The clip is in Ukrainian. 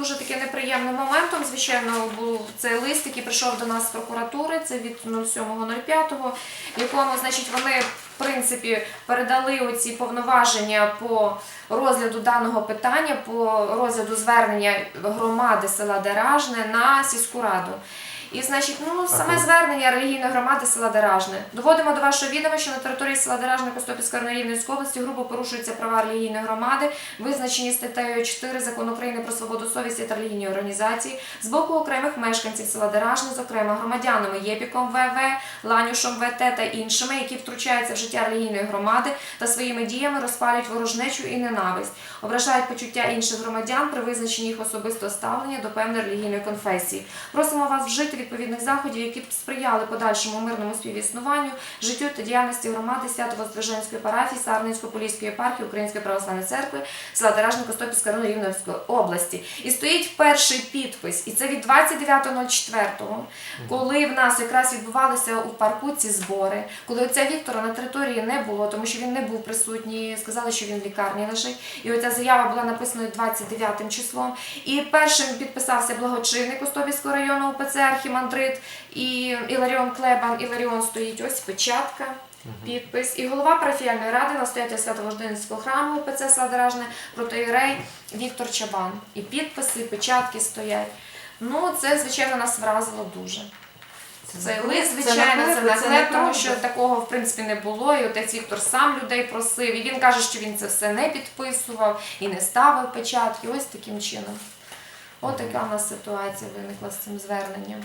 дуже таким неприємним моментом. Звичайно, був цей лист, який прийшов до нас з прокуратури, це від 07.05, в якому, значить, вони в принципі передали оці повноваження по розгляду даного питання, по розгляду звернення громади села Деражне на сільську раду. І значить, ну саме звернення релігійної громади села Деражне. Доводимо до вашого відома, що на території села Деражне Костопільської району Рівненської області грубо порушуються права релігійної громади, визначені статтею 4 закону України про свободу совісті та релігійні організації з боку окремих мешканців села Деражне, зокрема громадянами Єпіком ВВ, Ланюшом ВТ та іншими, які втручаються в життя релігійної громади та своїми діями розпалюють ворожнечу і ненависть, ображають почуття інших громадян при визначенні їх особистого ставлення до певної релігійної конфесії. Просимо вас вжити відповідних заходів, які б сприяли подальшому мирному співіснуванню, життю та діяльності громади Свято-Воздвиженської парафії Сарненсько-Поліської єпархії Української православної церкви села Деражне Костопільського району Рівненської області. І стоїть перший підпис, і це від 29.04, коли в нас якраз відбувалися у парку ці збори, коли оця Віктора на території не було, тому що він не був присутній, сказали, що він в лікарні лежить. І оця заява була написана 29 числом. І першим підписався благочинник Костопільського району УПЦ Архімандрит і Іларіон Клебан. Іларіон стоїть ось печатка. Підпис і голова парафіяльної ради настоятель Свято-Вожденського храму УПЦ Сладеражне протоїрей Віктор Чабан. І підписи, і печатки стоять. Ну, це, звичайно, нас вразило дуже. Це лист, звичайно, це наклеп, тому що такого в принципі не було. І отець Віктор сам людей просив. І він каже, що він це все не підписував і не ставив печатки. Ось таким чином. От така у нас ситуація виникла з цим зверненням.